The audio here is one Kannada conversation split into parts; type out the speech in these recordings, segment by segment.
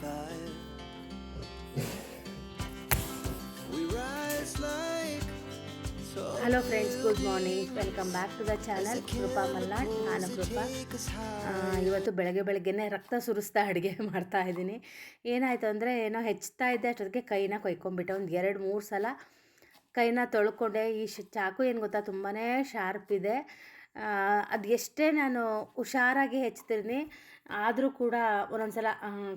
feel fire. We rise like tall hello friends good morning welcome back to the channel Krupa Malnad ನಾನು ಕೃಪಾ ಇವತ್ತು ಬೆಳಗ್ಗೆ ಬೆಳಗ್ಗೆನೆ ರಕ್ತ ಸುರಿಸ್ತಾ ಅಡುಗೆ ಮಾಡ್ತಾ ಇದ್ದೀನಿ. ಏನಾಯಿತು ಅಂದರೆ ಏನೋ ಹೆಚ್ಚುತ್ತಾ ಇದ್ದೆ ಅಷ್ಟೊತ್ತಿಗೆ ಕೈನ ಕೊಯ್ಕೊಂಡ್ಬಿಟ್ಟೆ. ಒಂದು ಎರಡು ಮೂರು ಸಲ ಕೈನ ತೊಳ್ಕೊಂಡೆ. ಈ ಶ್ ಚಾಕು ಏನು ಗೊತ್ತಾ ತುಂಬಾ ಶಾರ್ಪ್ ಇದೆ. ಅದು ಎಷ್ಟೇ ನಾನು ಹುಷಾರಾಗಿ ಹೆಚ್ಚುತ್ತೀನಿ ಆದರೂ ಕೂಡ ಒಂದೊಂದು ಸಲ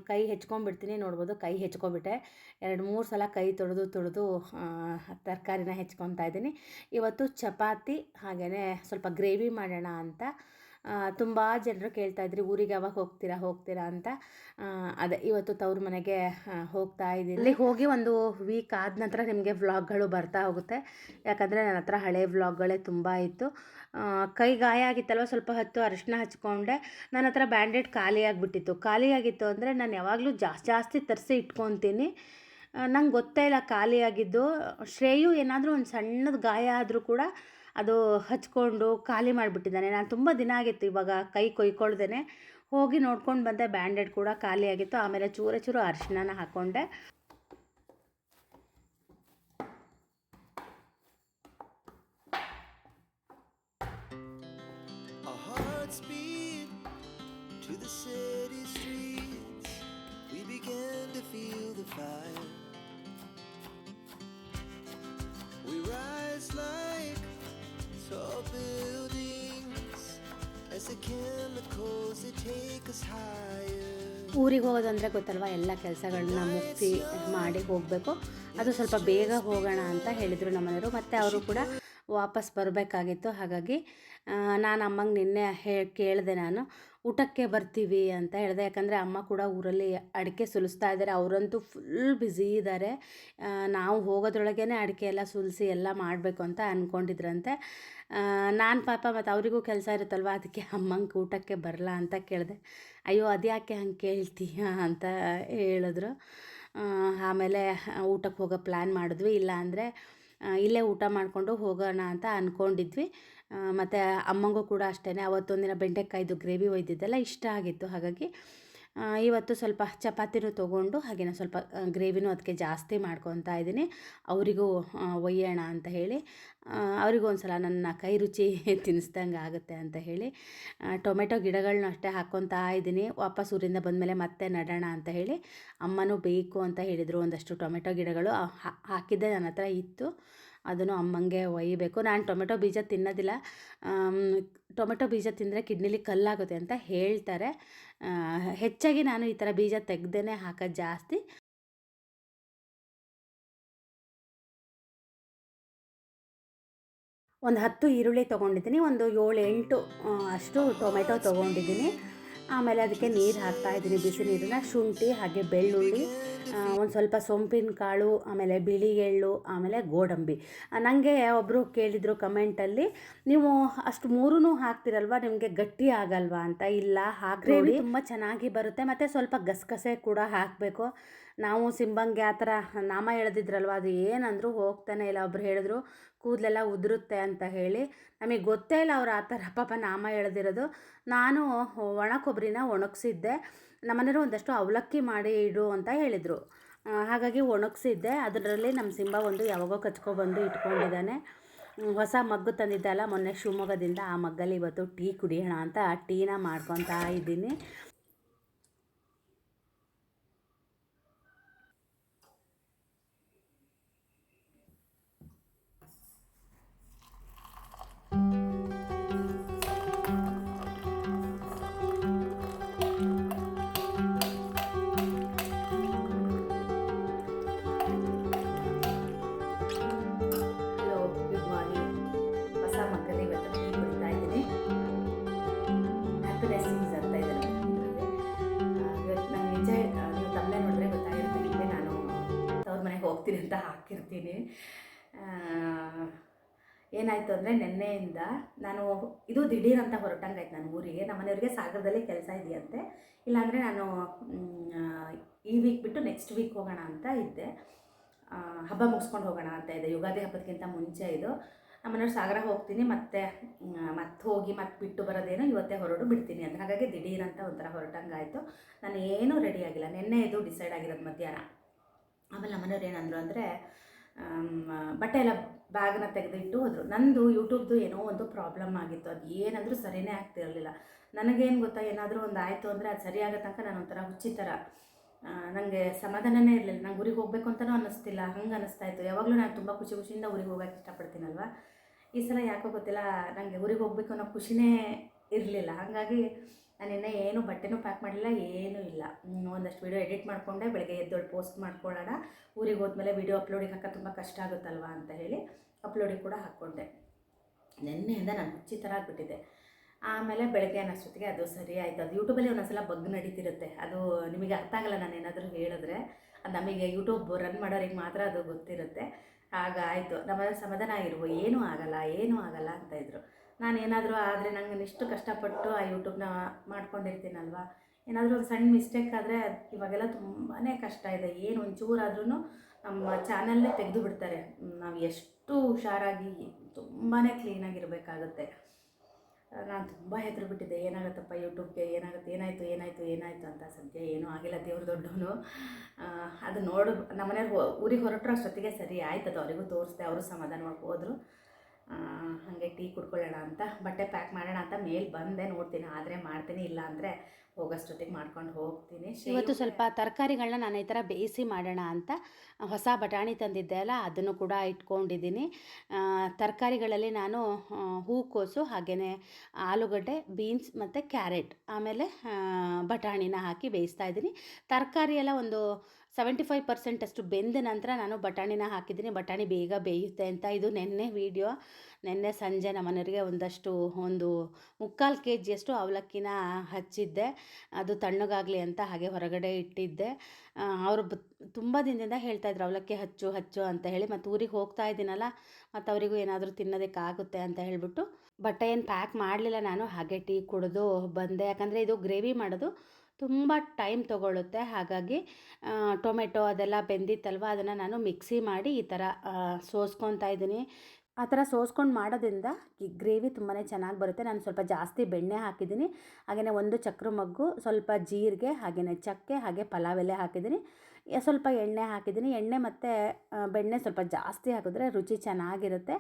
ಕೈ ಹೆಚ್ಕೊಂಡ್ಬಿಡ್ತೀನಿ. ನೋಡ್ಬೋದು, ಕೈ ಹೆಚ್ಕೊಬಿಟ್ಟೆ ಎರಡು, ಮೂರು ಸಲ ಕೈ ತೊಳೆದು ತೊಳೆದು ತರಕಾರಿನ ಹೆಚ್ಕೊತಾ ಇದ್ದೀನಿ. ಇವತ್ತು ಚಪಾತಿ ಹಾಗೆಯೇ ಸ್ವಲ್ಪ ಗ್ರೇವಿ ಮಾಡೋಣ ಅಂತ ತುಂಬ ಜನರು ಕೇಳ್ತಾ ಇದ್ರಿ, ಊರಿಗೆ ಯಾವಾಗ ಹೋಗ್ತೀರಾ ಹೋಗ್ತೀರಾ ಅಂತ. ಅದೇ, ಇವತ್ತು ತವ್ರ ಮನೆಗೆ ಹೋಗ್ತಾ ಇದ್ದೀನಿ. ಅಲ್ಲಿ ಹೋಗಿ ಒಂದು ವೀಕ್ ಆದ ನಂತರ ನಿಮಗೆ ವ್ಲಾಗ್ಗಳು ಬರ್ತಾ ಹೋಗುತ್ತೆ. ಯಾಕಂದರೆ ನನ್ನ ಹತ್ರ ಹಳೆ ವ್ಲಾಗ್ಗಳೇ ತುಂಬ ಇತ್ತು. ಕೈ ಗಾಯ ಆಗಿತ್ತಲ್ವ, ಸ್ವಲ್ಪ ಹೊತ್ತು ಅರಿಶಿನ ಹಚ್ಕೊಂಡೆ. ನನ್ನ ಹತ್ರ ಬ್ಯಾಂಡೇಡ್ ಖಾಲಿ ಆಗಿಬಿಟ್ಟಿತ್ತು. ಖಾಲಿ ಆಗಿತ್ತು ಅಂದರೆ ನಾನು ಯಾವಾಗಲೂ ಜಾಸ್ತಿ ಜಾಸ್ತಿ ತರಿಸಿ ಇಟ್ಕೊತೀನಿ. ನಂಗೆ ಗೊತ್ತೇ ಇಲ್ಲ ಖಾಲಿಯಾಗಿದ್ದು ಶ್ರೇಯು ಏನಾದರೂ ಒಂದು ಸಣ್ಣದ ಗಾಯ ಆದರೂ ಕೂಡ ಅದು ಹಚ್ಕೊಂಡು ಖಾಲಿ ಮಾಡಿಬಿಟ್ಟಿದ್ದಾನೆ. ನಾನು ತುಂಬ ದಿನ ಆಗಿತ್ತು ಇವಾಗ ಕೈ ಕೊಯ್ಕೊಳ್ದೇನೆ. ಹೋಗಿ ನೋಡ್ಕೊಂಡು ಬಂದೆ. ಬ್ಯಾಂಡೆಡ್ ಕೂಡ ಖಾಲಿ ಆಗಿತ್ತು. ಆಮೇಲೆ ಚೂರ ಚೂರು ಅರಿಶಿನ ಹಾಕ್ಕೊಂಡೆ. We rise like tall buildings as the chemicals they take us higher. ಊರಿಗೆ ಹೋಗೋದಂದರೆ ಗೊತ್ತಲ್ವಾ ಎಲ್ಲ ಕೆಲಸಗಳನ್ನ ಮುಗಿಸಿ ಮಾಡಿ ಹೋಗಬೇಕು ಅದು ಸ್ವಲ್ಪ ಬೇಗ ಹೋಗೋಣ ಅಂತ ಹೇಳಿದರು ನಮ್ಮನೆಯವರು ಮತ್ತು ಅವರು ಕೂಡ ವಾಪಸ್ ಬರಬೇಕಾಗಿತ್ತು. ಹಾಗಾಗಿ ನಾನು ಅಮ್ಮಂಗೆ ನಿನ್ನೆ ಹೇ, ಕೇಳಿದೆ ನಾನು, ಊಟಕ್ಕೆ ಬರ್ತೀವಿ ಅಂತ ಹೇಳಿದೆ. ಯಾಕಂದರೆ ಅಮ್ಮ ಕೂಡ ಊರಲ್ಲಿ ಅಡಿಕೆ ಸುಲಿಸ್ತಾ ಇದ್ದಾರೆ ಅವರಂತೂ ಫುಲ್ ಬ್ಯುಸಿ ಇದ್ದಾರೆ ನಾವು ಹೋಗೋದ್ರೊಳಗೇ ಅಡಿಕೆ ಎಲ್ಲ ಸುಲಿಸಿ ಎಲ್ಲ ಮಾಡಬೇಕು ಅಂತ ಅಂದ್ಕೊಂಡಿದ್ರಂತೆ ನಾನು ಪಾಪ ಮತ್ತು ಅವರಿಗೂ ಕೆಲಸ ಇರುತ್ತಲ್ವ? ಅದಕ್ಕೆ ಅಮ್ಮಂಗೆ ಊಟಕ್ಕೆ ಬರಲ್ಲ ಅಂತ ಕೇಳಿದೆ. ಅಯ್ಯೋ, ಅದ್ಯಾಕೆ ಹಂಗೆ ಕೇಳ್ತೀಯ ಅಂತ ಹೇಳಿದ್ರು. ಆಮೇಲೆ ಊಟಕ್ಕೆ ಹೋಗೋ ಪ್ಲ್ಯಾನ್ ಮಾಡಿದ್ವಿ. ಇಲ್ಲ ಅಂದರೆ ಇಲ್ಲೇ ಊಟ ಮಾಡಿಕೊಂಡು ಹೋಗೋಣ ಅಂತ ಅಂದ್ಕೊಂಡಿದ್ವಿ ಮತ್ತು ಅಮ್ಮಂಗೂ ಕೂಡ ಅಷ್ಟೇ ಅವತ್ತೊಂದಿನ ಬೆಂಡೆಕಾಯ್ದು ಗ್ರೇವಿ ಒಯ್ದಿದ್ದೆಲ್ಲ ಇಷ್ಟ ಆಗಿತ್ತು. ಹಾಗಾಗಿ ಇವತ್ತು ಸ್ವಲ್ಪ ಚಪಾತಿನೂ ತೊಗೊಂಡು ಹಾಗೆಯೇ ಸ್ವಲ್ಪ ಗ್ರೇವಿನೂ ಅದಕ್ಕೆ ಜಾಸ್ತಿ ಮಾಡ್ಕೊತಾ ಇದ್ದೀನಿ. ಅವರಿಗೂ ಒಯ್ಯೋಣ ಅಂತ ಹೇಳಿ ಅವರಿಗೂ ಒಂದು ಸಲ ನನ್ನ ಕೈ ರುಚಿ ತಿನ್ನಿಸ್ದಂಗೆ ಆಗುತ್ತೆ ಅಂತ ಹೇಳಿ ಟೊಮೆಟೊ ಗಿಡಗಳನ್ನೂ ಅಷ್ಟೇ ಹಾಕ್ಕೊತಾ ಇದ್ದೀನಿ. ವಾಪಸ್ ಊರಿಂದ ಬಂದಮೇಲೆ ಮತ್ತೆ ನಡೋಣ ಅಂತ ಹೇಳಿ, ಅಮ್ಮನೂ ಬೇಕು ಅಂತ ಹೇಳಿದರು. ಒಂದಷ್ಟು ಟೊಮೆಟೊ ಗಿಡಗಳು ಹಾಕಿದ್ದೆ ನನ್ನ ಹತ್ರ ಇತ್ತು. ಅದನ್ನು ಅಮ್ಮಂಗೆ ಒಯ್ಯಬೇಕು ನಾನು ಟೊಮೆಟೊ ಬೀಜ ತಿನ್ನೋದಿಲ್ಲ. ಟೊಮೆಟೊ ಬೀಜ ತಿಂದರೆ ಕಿಡ್ನಿಲಿ ಕಲ್ಲಾಗುತ್ತೆ ಅಂತ ಹೇಳ್ತಾರೆ. ಹೆಚ್ಚಾಗಿ ನಾನು ಈ ಥರ ಬೀಜ ತೆಗ್ದೇ ಹಾಕೋದು ಜಾಸ್ತಿ. ಒಂದು ಹತ್ತು ಈರುಳ್ಳಿ ತೊಗೊಂಡಿದ್ದೀನಿ, ಒಂದು ಏಳು ಎಂಟು ಅಷ್ಟು ಟೊಮೆಟೊ ತೊಗೊಂಡಿದ್ದೀನಿ. ಆಮೇಲೆ ಅದಕ್ಕೆ ನೀರು ಹಾಕ್ತಾ ಇದ್ದೀನಿ ಬಿಸಿ ನೀರನ್ನ, ಶುಂಠಿ ಹಾಗೆ ಬೆಳ್ಳುಳ್ಳಿ ಒಂದು ಸ್ವಲ್ಪ ಸೊಂಪಿನ ಕಾಳು ಆಮೇಲೆ ಬಿಳಿ ಎಳ್ಳು ಆಮೇಲೆ ಗೋಡಂಬಿ. ನನಗೆ ಒಬ್ಬರು ಕೇಳಿದರು ಕಮೆಂಟಲ್ಲಿ ನೀವು ಅಷ್ಟು ಮೂರೂ ಹಾಕ್ತಿರಲ್ವಾ? ನಿಮಗೆ ಗಟ್ಟಿ ಆಗಲ್ವಾ? ಅಂತ. ಇಲ್ಲ ಹಾಕಿ ತುಂಬ ಚೆನ್ನಾಗಿ ಬರುತ್ತೆ, ಮತ್ತು ಸ್ವಲ್ಪ ಗಸಗಸೆ ಕೂಡ ಹಾಕಬೇಕು. ನಾವು ಸಿಂಬಂಗೆ ಆ ಥರ ನಾಮ ಎಳೆದಿದ್ರಲ್ವ ಅದು ಏನಂದ್ರು ಹೋಗ್ತಾನೆ ಇಲ್ಲ. ಒಬ್ರು ಹೇಳಿದ್ರು ಕೂದಲೆಲ್ಲ ಉದುರುತ್ತೆ ಅಂತ ಹೇಳಿ. ನಮಗೆ ಗೊತ್ತೇ ಇಲ್ಲ ಅವ್ರು ಆ ಥರ ಪಾಪ ನಾಮ ಎಳೆದಿರೋದು ನಾನು ಒಣ ಕೊಬ್ಬರಿನ ಒಣಗಿಸಿದ್ದೆ. ನಮ್ಮನೇರು ಒಂದಷ್ಟು ಅವಲಕ್ಕಿ ಮಾಡಿ ಇಡು ಅಂತ ಹೇಳಿದರು. ಹಾಗಾಗಿ ಒಣಗಿಸಿದ್ದೆ. ಅದರಲ್ಲಿ ನಮ್ಮ ಸಿಂಬ ಒಂದು ಯಾವಾಗೋ ಕಚ್ಕೊಬಂದು ಇಟ್ಕೊಂಡಿದ್ದಾನೆ. ಹೊಸ ಮಗ್ಗು ತಂದಿದ್ದಲ್ಲ ಮೊನ್ನೆ ಶಿವಮೊಗ್ಗದಿಂದ ಆ ಮಗ್ಗಲ್ಲಿ ಇವತ್ತು ಟೀ ಕುಡಿಯೋಣ ಅಂತ ಆ ಟೀನ ಮಾಡ್ಕೊತಾ ಇದ್ದೀನಿ. ಹೋಗ್ತೀನಿ ಅಂತ ಹಾಕಿರ್ತೀನಿ. ಏನಾಯಿತು ಅಂದರೆ ನಿನ್ನೆಯಿಂದ ನಾನು ಇದು ದಿಢೀರ್ ಅಂತ ಹೊರಟಂಗಾಯ್ತು ನಾನು ಊರಿಗೆ. ನಮ್ಮ ಮನೆಯವ್ರಿಗೆ ಸಾಗರದಲ್ಲಿ ಕೆಲಸ ಇದೆಯಂತೆ. ಇಲ್ಲಾಂದರೆ ನಾನು ಈ ವೀಕ್ ಬಿಟ್ಟು ನೆಕ್ಸ್ಟ್ ವೀಕ್ ಹೋಗೋಣ ಅಂತ ಇದ್ದೆ. ಹಬ್ಬ ಮುಗಿಸ್ಕೊಂಡು ಹೋಗೋಣ ಅಂತ ಇದೆ ಯುಗಾದಿ ಹಬ್ಬದಕ್ಕಿಂತ ಮುಂಚೆ ಇದು. ನಮ್ಮನೆಯವ್ರು ಸಾಗರ ಹೋಗ್ತೀನಿ, ಮತ್ತೆ ಮತ್ತೆ ಹೋಗಿ ಮತ್ತೆ ಬಿಟ್ಟು ಬರೋದೇನೋ ಇವತ್ತೇ ಹೊರಡು ಬಿಡ್ತೀನಿ ಅಂತ. ಹಾಗಾಗಿ ದಿಢೀರಂತ ಒಂಥರ ಹೊರಟಂಗಾಯಿತು. ನಾನು ಏನೂ ರೆಡಿ ಆಗಿಲ್ಲ. ನಿನ್ನೆ ಇದು ಡಿಸೈಡ್ ಆಗಿರೋದು ಮಧ್ಯಾಹ್ನ. ಆಮೇಲೆ ನಮ್ಮನೆಯವ್ರು ಏನಂದ್ರು ಅಂದರೆ ಬಟ್ಟೆ ಎಲ್ಲ ಬ್ಯಾಗ್ನ ತೆಗೆದಿಟ್ಟು ಹೋದರು. ನಂದು ಯೂಟ್ಯೂಬ್ದು ಏನೋ ಒಂದು ಪ್ರಾಬ್ಲಮ್ ಆಗಿತ್ತು. ಅದು ಏನಾದರೂ ಸರಿಯೇ ಆಗ್ತಿರಲಿಲ್ಲ. ನನಗೇನು ಗೊತ್ತಾ, ಏನಾದರೂ ಒಂದು ಆಯಿತು ಅಂದರೆ ಅದು ಸರಿಯಾಗೋ ತನಕ ನಾನು ಒಂಥರ ಹುಚ್ಚಿ ಥರ ನನಗೆ ಸಮಾಧಾನನೇ ಇರಲಿಲ್ಲ. ನಂಗೆ ಊರಿಗೆ ಹೋಗಬೇಕು ಅಂತಲೂ ಅನ್ನಿಸ್ತಿಲ್ಲ. ಹಂಗೆ ಅನ್ನಿಸ್ತಾ ಇತ್ತು. ಯಾವಾಗಲೂ ನಾನು ತುಂಬ ಖುಷಿ ಖುಷಿಯಿಂದ ಊರಿಗೆ ಹೋಗೋಕೆ ಇಷ್ಟಪಡ್ತೀನಲ್ವ? ಈ ಸಲ ಯಾಕೋ ಗೊತ್ತಿಲ್ಲ ನನಗೆ ಊರಿಗೆ ಹೋಗಬೇಕು ಅನ್ನೋ ಖುಷಿನೇ ಇರಲಿಲ್ಲ. ಹಾಗಾಗಿ ನಾನು ಇನ್ನೇ ಏನು ಬಟ್ಟೆನೂ ಪ್ಯಾಕ್ ಮಾಡಿಲ್ಲ, ಏನೂ ಇಲ್ಲ. ಒಂದಷ್ಟು ವೀಡಿಯೋ ಎಡಿಟ್ ಮಾಡಿಕೊಂಡೆ, ಬೆಳಗ್ಗೆ ಎದ್ದೊಳು ಪೋಸ್ಟ್ ಮಾಡ್ಕೊಳ್ಳೋಣ. ಊರಿಗೆ ಹೋದ್ಮೇಲೆ ವೀಡಿಯೋ ಅಪ್ಲೋಡಿಗೆ ಹಾಕೋದು ತುಂಬ ಕಷ್ಟ ಆಗುತ್ತಲ್ವ ಅಂತ ಹೇಳಿ ಅಪ್ಲೋಡಿಗೆ ಕೂಡ ಹಾಕ್ಕೊಂಡೆ ನಿನ್ನೆಯಿಂದ ನಾನು ಹುಚ್ಚಿ ಥರ ಆಗಿಬಿಟ್ಟಿದೆ ಆಮೇಲೆ ಬೆಳಗ್ಗೆ ಅನ್ನೋಷ್ಟೊತ್ತಿಗೆ ಅದು ಸರಿ ಆಯಿತು. ಅದು ಯೂಟ್ಯೂಬಲ್ಲಿ ಒಂದೊಂದ್ಸಲ ಬಗ್ ನಡೀತಿರುತ್ತೆ. ಅದು ನಿಮಗೆ ಅರ್ಥ ಆಗಲ್ಲ ನಾನು ಏನಾದರೂ ಹೇಳಿದ್ರೆ. ಅದು ನಮಗೆ ಯೂಟ್ಯೂಬ್ ರನ್ ಮಾಡೋರಿಗೆ ಮಾತ್ರ ಅದು ಗೊತ್ತಿರುತ್ತೆ. ಆಗ ಆಯಿತು. ನಮ್ಮ ಸಮಾಧಾನ ಇರುವ ಏನೂ ಆಗಲ್ಲ ಏನೂ ಆಗಲ್ಲ ಅಂತ ಇದ್ರು. ನಾನು ಏನಾದರೂ ಆದರೆ ನಂಗೆ ಇಷ್ಟು ಕಷ್ಟಪಟ್ಟು ಆ ಯೂಟ್ಯೂಬ್ನ ಮಾಡ್ಕೊಂಡಿರ್ತೀನಲ್ವ? ಏನಾದರೂ ಒಂದು ಸಣ್ಣ ಮಿಸ್ಟೇಕ್ ಆದರೆ ಇವಾಗೆಲ್ಲ ತುಂಬಾ ಕಷ್ಟ ಇದೆ. ಏನು ಒಂಚೂರಾದ್ರೂ ನಮ್ಮ ಚಾನಲ್ನೇ ತೆಗೆದು ಬಿಡ್ತಾರೆ ನಾವು ಎಷ್ಟು ಹುಷಾರಾಗಿ ತುಂಬಾ ಕ್ಲೀನಾಗಿರಬೇಕಾಗುತ್ತೆ ನಾನು ತುಂಬ ಹೆದರು ಬಿಟ್ಟಿದ್ದೆ ಏನಾಗುತ್ತಪ್ಪ ಯೂಟ್ಯೂಬ್ಗೆ? ಏನಾಗುತ್ತೆ? ಏನಾಯಿತು? ಏನಾಯಿತು? ಏನಾಯಿತು ಅಂತ ಸದ್ಯ ಏನೂ ಆಗಿಲ್ಲ ದೇವ್ರ ದೊಡ್ಡವನು ಅದು ನೋಡು. ನಮ್ಮನೆಯವ್ರು ಊರಿಗೆ ಹೊರಟ್ರು ಅಷ್ಟೊತ್ತಿಗೆ ಸರಿ ಆಯ್ತು ಅದು ಅವರಿಗೂ ತೋರಿಸ್ದೆ. ಅವರು ಸಮಾಧಾನವಾಗಿ ಹೋದರು. ಹಾಗೆ ಟೀ ಕುಡ್ಕೊಳ್ಳೋಣ ಅಂತ ಬಟ್ಟೆ ಪ್ಯಾಕ್ ಮಾಡೋಣ ಅಂತ ಮೇಲೆ ಬಂದೆ ನೋಡ್ತೀನಿ ಆದರೆ ಮಾಡ್ತೀನಿ ಇಲ್ಲ ಅಂದರೆ ಹೋಗೋಷ್ಟೊತ್ತಿಗೆ ಮಾಡ್ಕೊಂಡು ಹೋಗ್ತೀನಿ. ಇವತ್ತು ಸ್ವಲ್ಪ ತರಕಾರಿಗಳನ್ನ ನಾನು ಈ ಥರ ಬೇಯಿಸಿ ಮಾಡೋಣ ಅಂತ ಹೊಸ ಬಟಾಣಿ ತಂದಿದ್ದೆ ಅಲ್ಲ ಅದನ್ನು ಕೂಡ ಇಟ್ಕೊಂಡಿದ್ದೀನಿ. ತರಕಾರಿಗಳಲ್ಲಿ ನಾನು ಹೂಕೋಸು ಹಾಗೆಯೇ ಆಲೂಗಡ್ಡೆ ಬೀನ್ಸ್ ಮತ್ತು ಕ್ಯಾರೆಟ್ ಆಮೇಲೆ ಬಟಾಣಿನ ಹಾಕಿ ಬೇಯಿಸ್ತಾ ಇದ್ದೀನಿ. ತರಕಾರಿ ಎಲ್ಲ ಒಂದು ಸೆವೆಂಟಿ ಫೈವ್ ಪರ್ಸೆಂಟ್ ಅಷ್ಟು ಬೆಂದ ನಂತರ ನಾನು ಬಟಾಣಿನ ಹಾಕಿದ್ದೀನಿ. ಬಟಾಣಿ ಬೇಗ ಬೇಯುತ್ತೆ ಅಂತ ಇದು ನೆನ್ನೆ ವೀಡಿಯೋ. ನೆನ್ನೆ ಸಂಜೆ ನಮ್ಮನೆಯವರಿಗೆ ಒಂದಷ್ಟು, ಒಂದು ಮುಕ್ಕಾಲು ಕೆ ಜಿಯಷ್ಟು ಅವಲಕ್ಕಿನ ಹಚ್ಚಿದ್ದೆ. ಅದು ತಣ್ಣಗಾಗಲಿ ಅಂತ ಹಾಗೆ ಹೊರಗಡೆ ಇಟ್ಟಿದ್ದೆ. ಅವರು ತುಂಬ ದಿನದಿಂದ ಹೇಳ್ತಾಯಿದ್ರು ಅವಲಕ್ಕಿ ಹಚ್ಚು ಹಚ್ಚು ಅಂತ ಹೇಳಿ. ಮತ್ತು ಊರಿಗೆ ಹೋಗ್ತಾ ಇದ್ದೀನಲ್ಲ, ಮತ್ತು ಅವರಿಗೂ ಏನಾದರೂ ತಿನ್ನೋದಕ್ಕಾಗುತ್ತೆ ಅಂತ ಹೇಳಿಬಿಟ್ಟು ಬಟ್ಟೆ ಏನು ಪ್ಯಾಕ್ ಮಾಡಲಿಲ್ಲ ನಾನು. ಹಾಗೆ ಟೀ ಕುಡಿದು ಬಂದೆ. ಯಾಕಂದರೆ ಇದು ಗ್ರೇವಿ ಮಾಡೋದು. ತುಂಬ ಟೈಮ್ ತಗೊಳ್ಳುತ್ತೆ ಹಾಗಾಗಿ ಟೊಮೆಟೊ ಅದೆಲ್ಲ ಬೆಂದಿತ್ತಲ್ವ, ಅದನ್ನು ನಾನು ಮಿಕ್ಸಿ ಮಾಡಿ ಈ ಥರ ಸೋಸ್ಕೊತಾ ಇದ್ದೀನಿ. ಆ ಥರ ಸೋಸ್ಕೊಂಡು ಮಾಡೋದ್ರಿಂದ ಗ್ರೇವಿ ತುಂಬಾ ಚೆನ್ನಾಗಿ ಬರುತ್ತೆ. ನಾನು ಸ್ವಲ್ಪ ಜಾಸ್ತಿ ಬೆಣ್ಣೆ ಹಾಕಿದ್ದೀನಿ. ಹಾಗೆಯೇ ಒಂದು ಚಕ್ರ ಮಗ್ಗು, ಸ್ವಲ್ಪ ಜೀರಿಗೆ ಹಾಗೆಯೇ ಚಕ್ಕೆ, ಹಾಗೆ ಪಲಾವ್ ಎಲೆ ಹಾಕಿದ್ದೀನಿ. ಸ್ವಲ್ಪ ಎಣ್ಣೆ ಹಾಕಿದ್ದೀನಿ. ಎಣ್ಣೆ ಮತ್ತು ಬೆಣ್ಣೆ ಸ್ವಲ್ಪ ಜಾಸ್ತಿ ಹಾಕಿದ್ರೆ ರುಚಿ ಚೆನ್ನಾಗಿರುತ್ತೆ.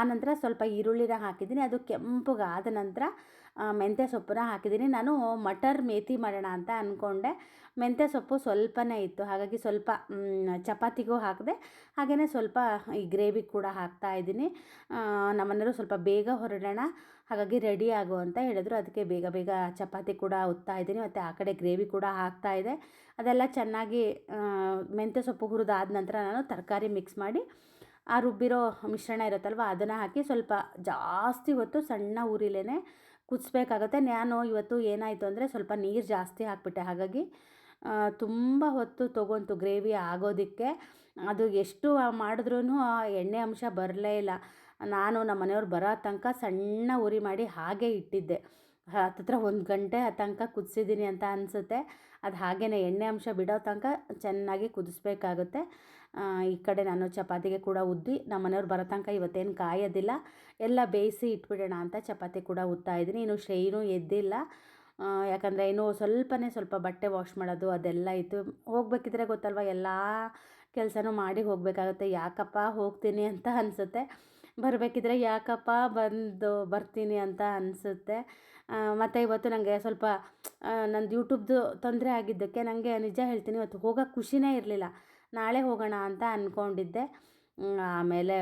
ಆನಂತರ ಸ್ವಲ್ಪ ಈರುಳ್ಳಿನ ಹಾಕಿದ್ದೀನಿ. ಅದು ಕೆಂಪುಗಾದ ನಂತರ ಮೆಂತ್ಯ ಸೊಪ್ಪನ್ನ ಹಾಕಿದ್ದೀನಿ. ನಾನು ಮಟರ್ ಮೇತಿ ಮಾಡೋಣ ಅಂತ ಅಂದ್ಕೊಂಡೆ ಮೆಂತ್ಯ ಸೊಪ್ಪು ಸ್ವಲ್ಪನೇ ಇತ್ತು. ಹಾಗಾಗಿ ಸ್ವಲ್ಪ ಚಪಾತಿಗೂ ಹಾಕಿದೆ. ಹಾಗೆಯೇ ಸ್ವಲ್ಪ ಈ ಗ್ರೇವಿ ಕೂಡ ಹಾಕ್ತಾ ಇದ್ದೀನಿ. ನಮ್ಮನೆಯವರು ಸ್ವಲ್ಪ ಬೇಗ ಹೊರಡೋಣ. ಹಾಗಾಗಿ ರೆಡಿ ಆಗು ಅಂತ ಹೇಳಿದ್ರು. ಅದಕ್ಕೆ ಬೇಗ ಬೇಗ ಚಪಾತಿ ಕೂಡ ಉತ್ತಾ ಇದ್ದೀನಿ. ಮತ್ತು ಆ ಕಡೆ ಗ್ರೇವಿ ಕೂಡ ಹಾಕ್ತಾ ಇದೆ. ಅದೆಲ್ಲ ಚೆನ್ನಾಗಿ ಮೆಂತ್ಯ ಸೊಪ್ಪು ಹುರಿದಾದ ನಂತರ ನಾನು ತರಕಾರಿ ಮಿಕ್ಸ್ ಮಾಡಿ, ಆ ರುಬ್ಬಿರೋ ಮಿಶ್ರಣ ಇರುತ್ತಲ್ವ, ಅದನ್ನು ಹಾಕಿ ಸ್ವಲ್ಪ ಜಾಸ್ತಿ ಹೊತ್ತು ಸಣ್ಣ ಉರಿಲೇ ಕುದಿಸ್ಬೇಕಾಗುತ್ತೆ. ನಾನು ಇವತ್ತು ಏನಾಯಿತು ಅಂದರೆ ಸ್ವಲ್ಪ ನೀರು ಜಾಸ್ತಿ ಹಾಕ್ಬಿಟ್ಟೆ. ಹಾಗಾಗಿ ತುಂಬ ಹೊತ್ತು ತೊಗೊಂತು ಗ್ರೇವಿ ಆಗೋದಕ್ಕೆ. ಅದು ಎಷ್ಟು ಮಾಡಿದ್ರೂ ಎಣ್ಣೆ ಅಂಶ ಬರಲೇ ಇಲ್ಲ. ನಾನು ನಮ್ಮ ಮನೆಯವ್ರು ಬರೋ ತನಕ ಸಣ್ಣ ಉರಿ ಮಾಡಿ ಹಾಗೆ ಇಟ್ಟಿದ್ದೆ. ಹತ್ತತ್ರ ಒಂದು ಗಂಟೆ ತನಕ ಕುದಿಸಿದ್ದೀನಿ ಅಂತ ಅನಿಸುತ್ತೆ. ಅದು ಹಾಗೇ ಎಣ್ಣೆ ಅಂಶ ಬಿಡೋ ತನಕ ಚೆನ್ನಾಗಿ ಕುದಿಸ್ಬೇಕಾಗುತ್ತೆ. ಈ ಕಡೆ ನಾನು ಚಪಾತಿಗೆ ಕೂಡ ಉದ್ದಿ, ನಮ್ಮ ಮನೆಯವ್ರು ಬರೋ ತನಕ ಇವತ್ತೇನು ಕಾಯೋದಿಲ್ಲ. ಎಲ್ಲ ಬೇಯಿಸಿ ಇಟ್ಬಿಡೋಣ ಅಂತ ಚಪಾತಿ ಕೂಡ ಉತ್ತಾ ಇದ್ದೀನಿ. ಇನ್ನು ಶ್ರೇಯನು ಎದ್ದಿಲ್ಲ. ಯಾಕಂದರೆ ಇನ್ನೂ ಸ್ವಲ್ಪನೇ ಸ್ವಲ್ಪ ಬಟ್ಟೆ ವಾಶ್ ಮಾಡೋದು ಅದೆಲ್ಲ ಇತ್ತು. ಹೋಗ್ಬೇಕಿದ್ರೆ ಗೊತ್ತಲ್ವ, ಎಲ್ಲ ಕೆಲಸನೂ ಮಾಡಿ ಹೋಗಬೇಕಾಗುತ್ತೆ. ಯಾಕಪ್ಪ ಹೋಗ್ತೀನಿ ಅಂತ ಅನಿಸುತ್ತೆ. ಬರಬೇಕಿದ್ರೆ ಯಾಕಪ್ಪ ಬಂದು ಬರ್ತೀನಿ ಅಂತ ಅನಿಸುತ್ತೆ. ಮತ್ತು ಇವತ್ತು ನನಗೆ ಸ್ವಲ್ಪ ನಂದು ಯೂಟ್ಯೂಬ್ದು ತೊಂದರೆ ಆಗಿದ್ದಕ್ಕೆ ನನಗೆ ನಿಜ ಹೇಳ್ತೀನಿ, ಇವತ್ತು ಹೋಗೋಕೆ ಖುಷಿನೇ ಇರಲಿಲ್ಲ. ನಾಳೆ ಹೋಗೋಣ ಅಂತ ಅಂದ್ಕೊಂಡಿದ್ದೆ ಆಮೇಲೆ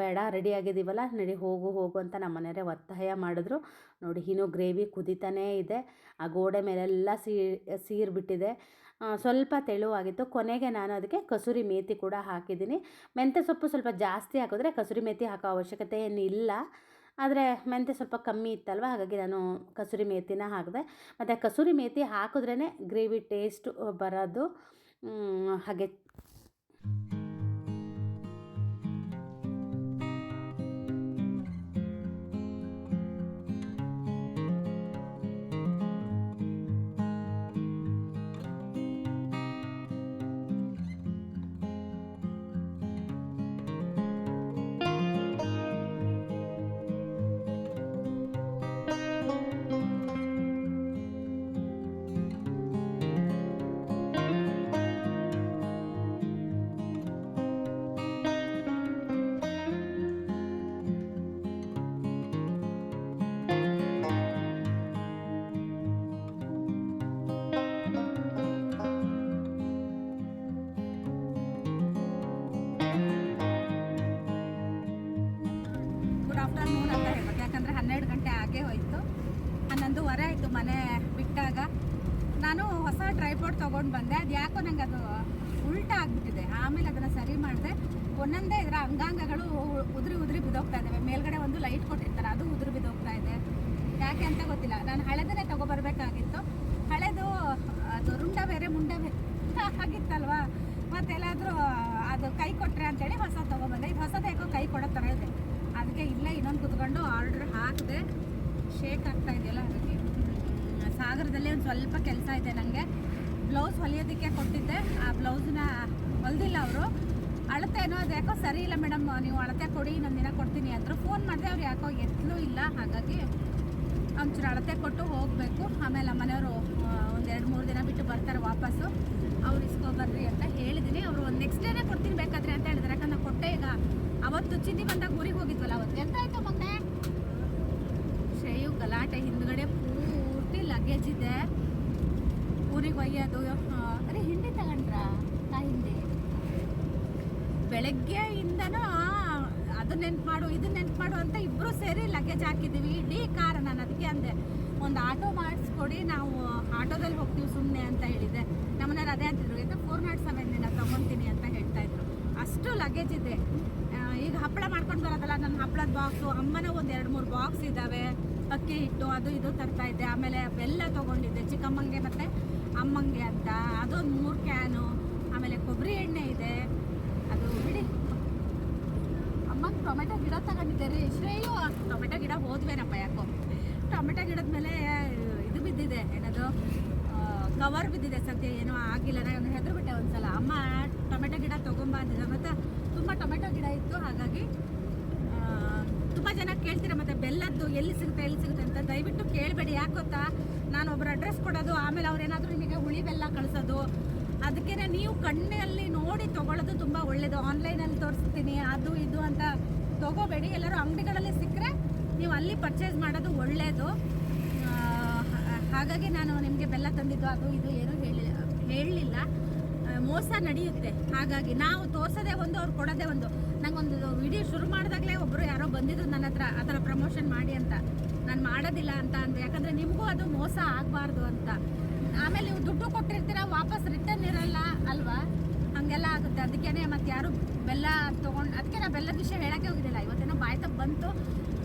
ಬೇಡ ರೆಡಿ ಆಗಿದ್ದೀವಲ್ಲ, ನಡಿ ಹೋಗು ಹೋಗು ಅಂತ ನಮ್ಮ ಮನೆಯವರೇ ಒತ್ತಾಯ ಮಾಡಿದ್ರು. ನೋಡಿ, ಇನ್ನೂ ಗ್ರೇವಿ ಕುದಿತಾನೇ ಇದೆ. ಆ ಗೋಡೆ ಮೇಲೆಲ್ಲ ಸೀ ಸೀರ್ಬಿಟ್ಟಿದೆ ಬಿಟ್ಟಿದೆ. ಸ್ವಲ್ಪ ತೆಳುವಾಗಿತ್ತು. ಕೊನೆಗೆ ನಾನು ಅದಕ್ಕೆ ಕಸೂರಿ ಮೇತಿ ಕೂಡ ಹಾಕಿದ್ದೀನಿ. ಮೆಂತ್ಯ ಸೊಪ್ಪು ಸ್ವಲ್ಪ ಜಾಸ್ತಿ ಹಾಕಿದ್ರೆ ಕಸೂರಿ ಮೇಥಿ ಹಾಕೋ ಅವಶ್ಯಕತೆ ಏನಿಲ್ಲ. ಆದರೆ ಮೆಂತ್ಯ ಸ್ವಲ್ಪ ಕಮ್ಮಿ ಇತ್ತಲ್ವ? ಹಾಗಾಗಿ ನಾನು ಕಸೂರಿ ಮೇಥಿನ ಹಾಕಿದೆ. ಮತ್ತು ಕಸೂರಿ ಮೇಥಿ ಹಾಕಿದ್ರೇ ಗ್ರೇವಿ ಟೇಸ್ಟ್ ಬರೋದು. ಹಾಗೆ ಅದು ಯಾಕೋ ನಂಗೆ ಅದು ಉಲ್ಟಾ ಆಗಿಬಿಟ್ಟಿದೆ. ಆಮೇಲೆ ಅದನ್ನು ಸರಿ ಮಾಡಿದೆ. ಒಂದೊಂದೇ ಇದರ ಅಂಗಾಂಗಗಳು ಉದುರಿ ಉದುರಿ ಬಿದ್ದೋಗ್ತಾ ಇದ್ದಾವೆ ಮೇಲ್ಗಡೆ ಒಂದು ಲೈಟ್ ಕೊಟ್ಟಿರ್ತಾರೆ. ಅದು ಉದುರಿ ಬಿದ್ದೋಗ್ತಾ ಇದೆ. ಯಾಕೆ ಅಂತ ಗೊತ್ತಿಲ್ಲ. ನಾನು ಹಳೆದನ್ನೇ ತೊಗೊಬರ್ಬೇಕಾಗಿತ್ತು ಹಳೆದು, ಅದು ರುಂಡ ಬೇರೆ, ಮುಂಡ ಬೇರೆ ಆಗಿತ್ತಲ್ವಾ? ಮತ್ತೆಲ್ಲಾದರೂ, ಅದು ಕೈ ಕೊಟ್ಟರೆ ಅಂತೇಳಿ ಹೊಸ ತೊಗೊಬಂದೆ ಇದು ಹೊಸದು ಯಾಕೋ ಕೈ ಕೊಡೋ ಥರ ಇದೆ. ಅದಕ್ಕೆ ಇಲ್ಲೇ ಇನ್ನೊಂದು ಕುತ್ಕೊಂಡು ಆರ್ಡ್ರ್ ಹಾಕಿದೆ. ಶೇಕ್ ಆಗ್ತಾ ಇದೆಯಲ್ಲ ಅದಕ್ಕೆ. ಸಾಗರದಲ್ಲಿ ಒಂದು ಸ್ವಲ್ಪ ಕೆಲಸ ಇದೆ ನನಗೆ ಬ್ಲೌಸ್ ಹೊಲಿಯೋದಕ್ಕೆ ಕೊಟ್ಟಿದ್ದೆ. ಆ ಬ್ಲೌಸನ್ನ ಹೊಲ್ದಿಲ್ಲ ಅವರು. ಅಳತೆನೋ ಅದು ಯಾಕೋ ಸರಿ ಇಲ್ಲ ಮೇಡಮ್, ನೀವು ಅಳತೆ ಕೊಡಿ, ಇನ್ನೊಂದು ದಿನ ಕೊಡ್ತೀನಿ ಅಂದರು. ಫೋನ್ ಮಾಡಿದೆ, ಅವ್ರು ಯಾಕೋ ಎತ್ತಲೂ ಇಲ್ಲ. ಹಾಗಾಗಿ ಒಂಚೂರು ಅಳತೆ ಕೊಟ್ಟು ಹೋಗಬೇಕು. ಆಮೇಲೆ ಮನೆಯವರು ಒಂದು ಎರಡು ಮೂರು ದಿನ ಬಿಟ್ಟು ಬರ್ತಾರೆ ವಾಪಸ್ಸು. ಅವ್ರು ಇಸ್ಕೊಬರ್ರಿ ಅಂತ ಹೇಳಿದ್ದೀನಿ. ಅವರು ಒಂದು ನೆಕ್ಸ್ಟ್ ಡೇನೇ ಕೊಡ್ತೀನಿ ಬೇಕಾದ್ರೆ ಅಂತ ಹೇಳಿದ್ರು ಯಾಕಂದ್ರೆ ನಾನು ಕೊಟ್ಟೆ ಈಗ. ಅವತ್ತು ಚಿನ್ನಿ ಬಂದಾಗ ಊರಿಗೆ ಹೋಗಿದ್ವಲ್ಲ, ಅವತ್ತು ಎಂತ ಆಯ್ತು ಮೊನ್ನೆ ಶ್ರೇಯು ಗಲಾಟೆ, ಹಿಂದ್ಗಡೆ ಪೂರ್ತಿ ಲಗೇಜ್ ಇದೆ. ಊರಿಗೆ ಒಯ್ಯೋದು ಅದೇ ಹಿಂಡಿ ತಗೊಂಡ್ರಾ? ಆ ಹಿಂಡಿ. ಬೆಳಗ್ಗೆಯಿಂದನೂ ಅದು ನೆನ್ಪು ಮಾಡು ಇದು ನೆನ್ಪು ಮಾಡು ಅಂತ ಇಬ್ಬರು ಸೇರಿ ಲಗೇಜ್ ಹಾಕಿದ್ದೀವಿ. ಇಡೀ ಕಾರ ನಾನು ಅದಕ್ಕೆ ಅಂದೆ, ಒಂದು ಆಟೋ ಮಾಡಿಸ್ಕೊಡಿ, ನಾವು ಆಟೋದಲ್ಲಿ ಹೋಗ್ತೀವಿ ಸುಮ್ಮನೆ ಅಂತ ಹೇಳಿದೆ. ನಮ್ಮನೇರು ಅದೇ ಅಂತಿದ್ರು ಇದು ಫೋರ್ ನಾಟ್ ಸೆವೆನ್ ದಿನ ತೊಗೊತೀನಿ ಅಂತ ಹೇಳ್ತಾ ಇದ್ರು. ಅಷ್ಟು ಲಗೇಜ್ ಇದೆ. ಈಗ ಹಪ್ಪಳ ಮಾಡ್ಕೊಂಡು ಬರೋದಲ್ಲ ನನ್ನ ಹಪ್ಪಳದ ಬಾಕ್ಸು ಅಮ್ಮನ ಒಂದು ಎರಡು ಮೂರು ಬಾಕ್ಸ್ ಇದ್ದಾವೆ ಅಕ್ಕಿ ಹಿಟ್ಟು, ಅದು ಇದು ತರ್ತಾ ಇದ್ದೆ. ಆಮೇಲೆ ಬೆಲ್ಲ ತೊಗೊಂಡಿದ್ದೆ ಚಿಕ್ಕಮ್ಮಂಗೆ ಮತ್ತು ಅಮ್ಮಂಗೆ ಅಂತ, ಅದೊಂದು ಮೂರು ಕ್ಯಾನು ಆಮೇಲೆ ಕೊಬ್ಬರಿ ಎಣ್ಣೆ ಇದೆ. ಅದು ಬಿಡಿ. ಅಮ್ಮಂಗೆ ಟೊಮೆಟೊ ಗಿಡ ತಗೊಂಡಿದ್ದೆ ರೀ. ಶ್ರೇಯು, ಟೊಮೆಟೊ ಗಿಡ ಹೋದ್ವೇನಪ್ಪ ಯಾಕೋ. ಟೊಮೆಟೊ ಗಿಡದ ಮೇಲೆ ಇದು ಬಿದ್ದಿದೆ. ಏನದು? ಕವರ್ ಬಿದ್ದಿದೆ ಸದ್ಯ. ಏನೋ ಆಗಿಲ್ಲ. ನಾನು ಹೆದರು ಬಿಟ್ಟೆ ಒಂದ್ಸಲ. ಅಮ್ಮ, ಟೊಮೆಟೊ ಗಿಡ ತೊಗೊಂಬ ಮತ್ತೆ ಮತ್ತು ತುಂಬ ಟೊಮೆಟೊ ಗಿಡ ಇತ್ತು. ಹಾಗಾಗಿ ತುಂಬ ಜನ ಕೇಳ್ತೀರ, ಮತ್ತೆ ಬೆಲ್ಲದ್ದು ಎಲ್ಲಿ ಸಿಗುತ್ತೆ ಎಲ್ಲಿ ಸಿಗುತ್ತೆ ಅಂತ ದಯವಿಟ್ಟು ಕೇಳಬೇಡಿ. ಯಾಕೆ ಗೊತ್ತಾ? ನಾನು ಒಬ್ಬರು ಅಡ್ರೆಸ್ ಕೊಡೋದು, ಆಮೇಲೆ ಅವ್ರೇನಾದರೂ ನಿಮಗೆ ಹುಳಿ ಬೆಲ್ಲ ಕಳಿಸೋದು ಅದಕ್ಕೆ ನೀವು ಕಣ್ಣಲ್ಲಿ ನೋಡಿ ತಗೊಳ್ಳೋದು ತುಂಬ ಒಳ್ಳೆಯದು ಆನ್ಲೈನಲ್ಲಿ ತೋರಿಸ್ತೀನಿ, ಅದು ಇದು ಅಂತ ತಗೋಬೇಡಿ. ಎಲ್ಲರೂ ಅಂಗಡಿಗಳಲ್ಲಿ ಸಿಕ್ಕರೆ ನೀವು ಅಲ್ಲಿ ಪರ್ಚೇಸ್ ಮಾಡೋದು ಒಳ್ಳೆಯದು ಹಾಗಾಗಿ ನಾನು ನಿಮಗೆ ಬೆಲ್ಲ ತಂದಿದ್ದು, ಅದು ಇದು ಏನೂ ಹೇಳಿ, ಹೇಳಲಿಲ್ಲ. ಮೋಸ ನಡೆಯುತ್ತೆ. ಹಾಗಾಗಿ ನಾವು ತೋರಿಸೋದೇ ಒಂದು, ಅವ್ರು ಕೊಡೋದೇ ಒಂದು. ನಂಗೊಂದು ವಿಡಿಯೋ ಶುರು ಮಾಡಿದಾಗಲೇ ಒಬ್ಬರು ಯಾರೋ ಬಂದಿದ್ದು ನನ್ನ ಹತ್ರ, ಆ ಥರ ಪ್ರಮೋಷನ್ ಮಾಡಿ ಅಂತ. ನಾನು ಮಾಡೋದಿಲ್ಲ ಅಂತ ಅಂದೆ. ಯಾಕಂದರೆ ನಿಮಗೂ ಅದು ಮೋಸ ಆಗಬಾರ್ದು ಅಂತ. ಆಮೇಲೆ ನೀವು ದುಡ್ಡು ಕೊಟ್ಟಿರ್ತೀರ, ವಾಪಸ್ ರಿಟರ್ನ್ ಇರಲ್ಲ ಅಲ್ವಾ? ಹಾಗೆಲ್ಲ ಆಗುತ್ತೆ. ಅದಕ್ಕೇನೆ ಮತ್ತೆ ಯಾರು ಬೆಲ್ಲ ತೊಗೊಂಡು, ಅದಕ್ಕೆ ನಾವು ಬೆಲ್ಲದ ವಿಷಯ ಹೇಳೋಕ್ಕೆ ಹೋಗಿದ್ದಿಲ್ಲ. ಇವತ್ತೇನೋ ಬಾಯ್ತ ಬಂತು.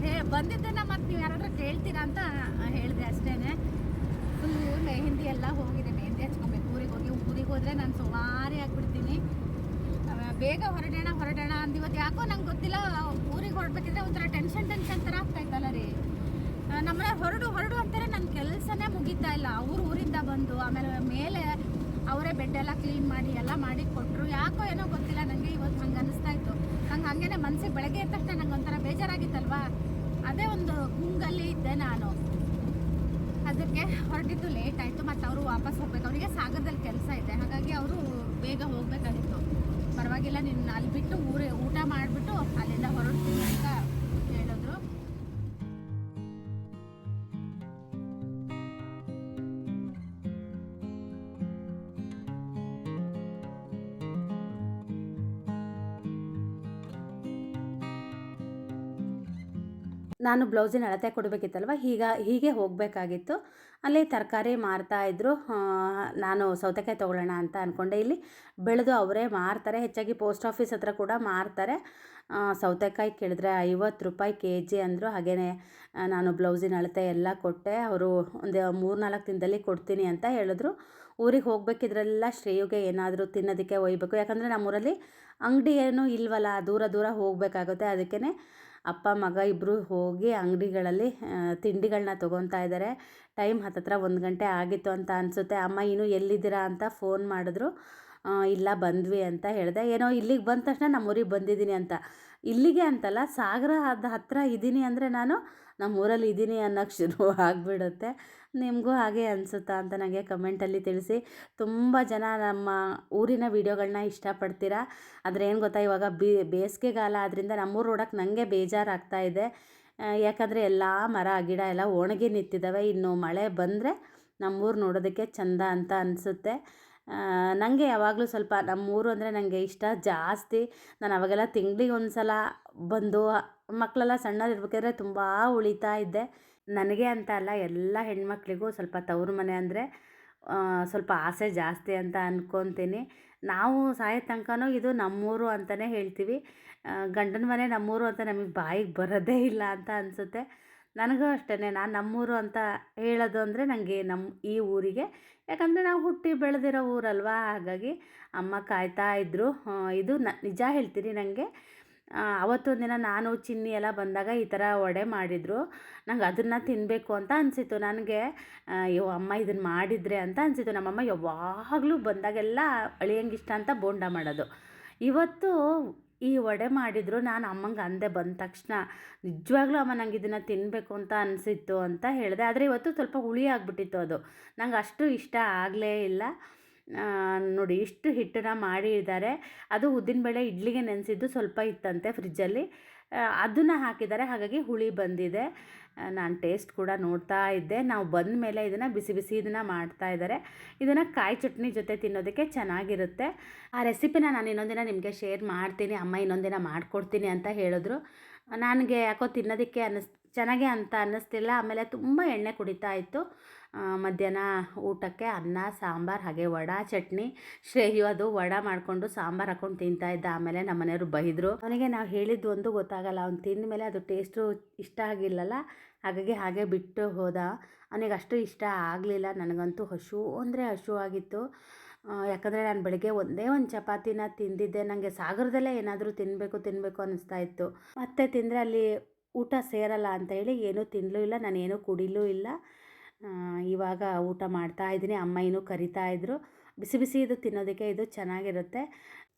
ಹೇ, ಬಂದಿದ್ದನ್ನ ಮತ್ತೆ ನೀವು ಯಾರಾದ್ರೂ ಕೇಳ್ತೀರಾ ಅಂತ ಹೇಳಿದೆ ಅಷ್ಟೇ ಫುಲ್ಲು ಮೆಹಂದಿ ಎಲ್ಲ ಹೋಗಿದೆ. ಮೆಹಂದಿ ಹಚ್ಕೊಬೇಕು. ಊರಿಗೆ ಹೋಗಿ, ಊರಿಗೆ ಹೋದರೆ ನಾನು ಸುಮಾರಿ ಆಗ್ಬಿಡ್ತೀನಿ. ಬೇಗ ಹೊರಡೋಣ ಹೊರಡೋಣ ಅಂದ್ ಇವತ್ತು ಯಾಕೋ ನಂಗೆ ಗೊತ್ತಿಲ್ಲ. ಊರಿಗೆ ಹೊರಡ್ಬೇಕಿದ್ರೆ ಒಂಥರ ಟೆನ್ಷನ್ ಟೆನ್ಷನ್ ಥರ ಆಗ್ತಾಯಿತ್ತಲ್ಲ ರೀ ನಮ್ಮನೆ ಹೊರಡು ಹೊರಡು ಅಂತಾರೆ ನನ್ನ ಕೆಲಸನೇ ಮುಗೀತಾ ಇಲ್ಲ. ಅವ್ರು ಊರಿಂದ ಬಂದು, ಆಮೇಲೆ ಮೇಲೆ ಅವರೇ ಬೆಡ್ ಎಲ್ಲ ಕ್ಲೀನ್ ಮಾಡಿ, ಎಲ್ಲ ಮಾಡಿ ಕೊಟ್ಟರು ಯಾಕೋ ಏನೋ ಗೊತ್ತಿಲ್ಲ ನನಗೆ ಇವತ್ತು ಹಂಗೆ ಅನಿಸ್ತಾ ಇತ್ತು. ನಂಗೆ ಹಂಗೇನೆ ಮನಸ್ಸಿಗೆ ಬೆಳಗ್ಗೆ ಎದ್ದ ತಕ್ಷಣ ನಂಗೆ ಒಂಥರ ಬೇಜಾರಾಗಿತ್ತಲ್ವಾ? ಅದೇ ಒಂದು ಗುಂಗಲ್ಲಿ ಇದ್ದೆ ನಾನು. ಅದಕ್ಕೆ ಹೊರಟಿದ್ದು ಲೇಟ್ ಆಯಿತು, ಮತ್ತು ಅವರು ವಾಪಸ್ ಹೋಗ್ಬೇಕು. ಅವರಿಗೆ ಸಾಗರದಲ್ಲಿ ಕೆಲಸ ಇದೆ. ಹಾಗಾಗಿ ಅವರು ಬೇಗ ಹೋಗಬೇಕಾಗಿತ್ತು. ಪರವಾಗಿಲ್ಲ ನಿನ್ನ ಅಲ್ಲಿ ಬಿಟ್ಟು ಊರೇ, ಊಟ ಮಾಡಿಬಿಟ್ಟು ಅಲ್ಲಿಂದ ಹೊರಡ್ತೀನಿ ಅಂತ ನಾನು ಬ್ಲೌಸಿನ ಅಳತೆ ಕೊಡಬೇಕಿತ್ತಲ್ವ? ಈಗ ಹೀಗೆ ಹೋಗಬೇಕಾಗಿತ್ತು. ಅಲ್ಲಿ ತರಕಾರಿ ಮಾರ್ತಾಯಿದ್ರು ನಾನು ಸೌತೆಕಾಯಿ ತೊಗೊಳ್ಳೋಣ ಅಂತ ಅಂದ್ಕೊಂಡೆ ಇಲ್ಲಿ ಬೆಳೆದು ಅವರೇ ಮಾರ್ತಾರೆ. ಹೆಚ್ಚಾಗಿ ಪೋಸ್ಟ್ ಆಫೀಸ್ ಹತ್ರ ಕೂಡ ಮಾರ್ತಾರೆ. ಸೌತೆಕಾಯಿ ಕೇಳಿದ್ರೆ ಐವತ್ತು ರೂಪಾಯಿ ಕೆ ಜಿ ಅಂದರು ಹಾಗೆಯೇ ನಾನು ಬ್ಲೌಸಿನ ಅಳತೆ ಎಲ್ಲ ಕೊಟ್ಟೆ. ಅವರು ಒಂದು ಮೂರು ನಾಲ್ಕು ದಿನದಲ್ಲಿ ಕೊಡ್ತೀನಿ ಅಂತ ಹೇಳಿದ್ರು. ಊರಿಗೆ ಹೋಗ್ಬೇಕಿದ್ರೆಲ್ಲ ಶ್ರೇಯುಗೆ ಏನಾದರೂ ತಿನ್ನೋದಕ್ಕೆ ಒಯ್ಬೇಕು. ಯಾಕಂದರೆ ನಮ್ಮೂರಲ್ಲಿ ಅಂಗಡಿ ಏನೂ ಇಲ್ವಲ್ಲ, ದೂರ ದೂರ ಹೋಗಬೇಕಾಗುತ್ತೆ. ಅದಕ್ಕೇ ಅಪ್ಪ, ಮಗ ಇಬ್ಬರು ಹೋಗಿ ಅಂಗಡಿಗಳಲ್ಲಿ ತಿಂಡಿಗಳನ್ನ ತೊಗೊತಾ ಇದ್ದಾರೆ ಟೈಮ್ ಹತ್ತತ್ರ ಒಂದು ಗಂಟೆ ಆಗಿತ್ತು ಅಂತ ಅನಿಸುತ್ತೆ. ಅಮ್ಮ, ಇನ್ನೂ ಎಲ್ಲಿದ್ದೀರಾ ಅಂತ ಫೋನ್ ಮಾಡಿದ್ರು. ಇಲ್ಲ ಬಂದ್ವಿ ಅಂತ ಹೇಳಿದೆ. ಏನೋ ಇಲ್ಲಿಗೆ ಬಂದ ತಕ್ಷಣ ನಮ್ಮ ಊರಿಗೆ ಬಂದಿದ್ದೀನಿ ಅಂತ. ಇಲ್ಲಿಗೆ ಅಂತಲ್ಲ, ಸಾಗರ ಅದ ಹತ್ತಿರ ಇದ್ದೀನಿ ಅಂದರೆ ನಾನು ನಮ್ಮ ಊರಲ್ಲಿ ಇದ್ದೀನಿ ಅನ್ನೋಕ್ಕೆ ಶುರು ಆಗಿಬಿಡುತ್ತೆ. ನಿಮಗೂ ಹಾಗೆ ಅನಿಸುತ್ತಾ ಅಂತ ನನಗೆ ಕಮೆಂಟಲ್ಲಿ ತಿಳಿಸಿ. ತುಂಬ ಜನ ನಮ್ಮ ಊರಿನ ವೀಡಿಯೋಗಳನ್ನ ಇಷ್ಟಪಡ್ತೀರಾ? ಆದರೆ ಏನು ಗೊತ್ತಾ, ಇವಾಗ ಬಿ ಬೇಸಿಗೆಗಾಲ ಆದ್ದರಿಂದ ನಮ್ಮೂರು ನೋಡೋಕೆ ನನಗೆ ಬೇಜಾರಾಗ್ತಾ ಇದೆ. ಯಾಕಂದರೆ ಎಲ್ಲ ಮರ, ಗಿಡ ಎಲ್ಲ ಒಣಗಿ ನಿಂತಿದ್ದಾವೆ ಇನ್ನು ಮಳೆ ಬಂದರೆ ನಮ್ಮೂರು ನೋಡೋದಕ್ಕೆ ಚಂದ ಅಂತ ಅನಿಸುತ್ತೆ. ನನಗೆ ಯಾವಾಗಲೂ ಸ್ವಲ್ಪ ನಮ್ಮೂರು ಅಂದರೆ ನನಗೆ ಇಷ್ಟ ಜಾಸ್ತಿ. ನಾನು ಅವಾಗೆಲ್ಲ ತಿಂಗಳಿಗೆ ಒಂದು ಸಲ ಬಂದು ಮಕ್ಕಳೆಲ್ಲ ಸಣ್ಣದಿರ್ಬೇಕಾದ್ರೆ ತುಂಬ ಉಳಿತಾ ಇದ್ದೆ. ನನಗೆ ಅಂತ ಅಲ್ಲ, ಎಲ್ಲ ಹೆಣ್ಮಕ್ಳಿಗೂ ಸ್ವಲ್ಪ ತವ್ರ ಮನೆ ಅಂದರೆ ಸ್ವಲ್ಪ ಆಸೆ ಜಾಸ್ತಿ ಅಂತ ಅಂದ್ಕೊತೀನಿ ನಾವು ಸಾಯೋ ತನಕನೂ ಇದು ನಮ್ಮೂರು ಅಂತಲೇ ಹೇಳ್ತೀವಿ. ಗಂಡನ ಮನೆ ನಮ್ಮೂರು ಅಂತ ನಮಗೆ ಬಾಯಿಗೆ ಬರೋದೇ ಇಲ್ಲ ಅಂತ ಅನಿಸುತ್ತೆ. ನನಗೂ ಅಷ್ಟೇ ನಾನು ನಮ್ಮೂರು ಅಂತ ಹೇಳೋದು ಅಂದರೆ ನನಗೆ ನಮ್ಮ ಈ ಊರಿಗೆ. ಯಾಕಂದರೆ ನಾವು ಹುಟ್ಟಿ ಬೆಳೆದಿರೋ ಊರಲ್ವಾ? ಹಾಗಾಗಿ ಅಮ್ಮ ಕಾಯ್ತಾ ಇದ್ದರು ಇದು ನಿಜ ಹೇಳ್ತೀನಿ ನನಗೆ ಅವತ್ತೊಂದು ದಿನ ನಾನು ಚಿನ್ನಿ ಎಲ್ಲ ಬಂದಾಗ ಈ ಥರ ವಡೆ ಮಾಡಿದರು. ನಂಗೆ ಅದನ್ನು ತಿನ್ನಬೇಕು ಅಂತ ಅನಿಸಿತ್ತು ನನಗೆ. ಅಯ್ಯೋ ಅಮ್ಮ ಇದನ್ನು ಮಾಡಿದರೆ ಅಂತ ಅನಿಸಿತ್ತು. ನಮ್ಮಮ್ಮ ಯಾವಾಗಲೂ ಬಂದಾಗೆಲ್ಲ ಅಳಿಯಂಗಿಷ್ಟ ಅಂತ ಬೋಂಡ ಮಾಡೋದು. ಇವತ್ತು ಈ ವಡೆ ಮಾಡಿದ್ರು ನಾನು ಅಮ್ಮಂಗೆ ಅಂದೆ ಬಂದ ತಕ್ಷಣ, ನಿಜವಾಗ್ಲೂ ಅಮ್ಮ ನಂಗೆ ಇದನ್ನು ತಿನ್ನಬೇಕು ಅಂತ ಅನಿಸಿತ್ತು ಅಂತ ಹೇಳಿದೆ. ಆದರೆ ಇವತ್ತು ಸ್ವಲ್ಪ ಹುಳಿ ಆಗಿಬಿಟ್ಟಿತ್ತು ಅದು. ನಂಗೆ ಅಷ್ಟು ಇಷ್ಟ ಆಗಲೇ ಇಲ್ಲ. ನೋಡಿ ಇಷ್ಟು ಹಿಟ್ಟನ್ನ ಮಾಡಿದ್ದಾರೆ. ಅದು ಉದ್ದಿನಬೇಳೆ ಇಡ್ಲಿಗೆ ನೆನೆಸಿದ್ದು ಸ್ವಲ್ಪ ಇತ್ತಂತೆ ಫ್ರಿಜ್ಜಲ್ಲಿ. ಅದನ್ನು ಹಾಕಿದ್ದಾರೆ. ಹಾಗಾಗಿ ಹುಳಿ ಬಂದಿದೆ. ನಾನು ಟೇಸ್ಟ್ ಕೂಡ ನೋಡ್ತಾ ಇದ್ದೆ. ನಾವು ಬಂದ ಮೇಲೆ ಇದನ್ನು ಬಿಸಿ ಬಿಸಿ ಇದನ್ನು ಮಾಡ್ತಾ ಇದ್ದಾರೆ ಇದನ್ನು ಕಾಯಿ ಚಟ್ನಿ ಜೊತೆ ತಿನ್ನೋದಕ್ಕೆ ಚೆನ್ನಾಗಿರುತ್ತೆ. ಆ ರೆಸಿಪಿನ ನಾನು ಇನ್ನೊಂದಿನ ನಿಮಗೆ ಶೇರ್ ಮಾಡ್ತೀನಿ. ಅಮ್ಮ ಇನ್ನೊಂದಿನ ಮಾಡಿಕೊಡ್ತೀನಿ ಅಂತ ಹೇಳಿದ್ರು. ನನಗೆ ಯಾಕೋ ತಿನ್ನೋದಕ್ಕೆ ಅನ್ನಿಸ್, ಚೆನ್ನಾಗೆ ಅಂತ ಅನ್ನಿಸ್ತಿಲ್ಲ. ಆಮೇಲೆ ತುಂಬ ಎಣ್ಣೆ ಕುಡಿತಾ ಇತ್ತು. ಮಧ್ಯಾಹ್ನ ಊಟಕ್ಕೆ ಅನ್ನ, ಸಾಂಬಾರು, ಹಾಗೆ ವಡ, ಚಟ್ನಿ. ಶ್ರೇಯು ಅದು ವಡ ಮಾಡಿಕೊಂಡು ಸಾಂಬಾರು ಹಾಕೊಂಡು ತಿಂತಾ ಇದ್ದ. ಆಮೇಲೆ ನಮ್ಮ ಮನೆಯವರು ಬೈದರು. ಅವನಿಗೆ ನಾವು ಹೇಳಿದ್ದು ಒಂದು ಗೊತ್ತಾಗಲ್ಲ. ಅವ್ನು ತಿಂದ ಮೇಲೆ ಅದು ಟೇಸ್ಟು ಇಷ್ಟ ಆಗಿಲ್ಲಲ್ಲ. ಹಾಗಾಗಿ ಹಾಗೆ ಬಿಟ್ಟು ಹೋದ. ಅವನಿಗೆ ಅಷ್ಟು ಇಷ್ಟ ಆಗಲಿಲ್ಲ. ನನಗಂತೂ ಹಶು ಅಂದರೆ ಹಶು ಆಗಿತ್ತು. ಯಾಕಂದರೆ ನಾನು ಬೆಳಗ್ಗೆ ಒಂದೇ ಒಂದು ಚಪಾತಿನ ತಿಂದಿದ್ದೆ. ನನಗೆ ಸಾಗರದಲ್ಲೇ ಏನಾದರೂ ತಿನ್ನಬೇಕು ತಿನ್ನಬೇಕು ಅನ್ನಿಸ್ತಾ ಇತ್ತು. ಮತ್ತೆ ತಿಂದರೆ ಅಲ್ಲಿ ಊಟ ಸೇರಲ್ಲ ಅಂತ ಹೇಳಿ ಏನೂ ತಿನ್ನಲೂ ಇಲ್ಲ. ನಾನು ಏನೂ ಕುಡಿಲೂ ಇಲ್ಲ. ಇವಾಗ ಊಟ ಮಾಡ್ತಾ ಇದ್ದೀನಿ. ಅಮ್ಮ ಏನೂ ಕರಿತಾ ಇದ್ದರು ಬಿಸಿ ಬಿಸಿ ಇದು ತಿನ್ನೋದಕ್ಕೆ ಇದು ಚೆನ್ನಾಗಿರುತ್ತೆ.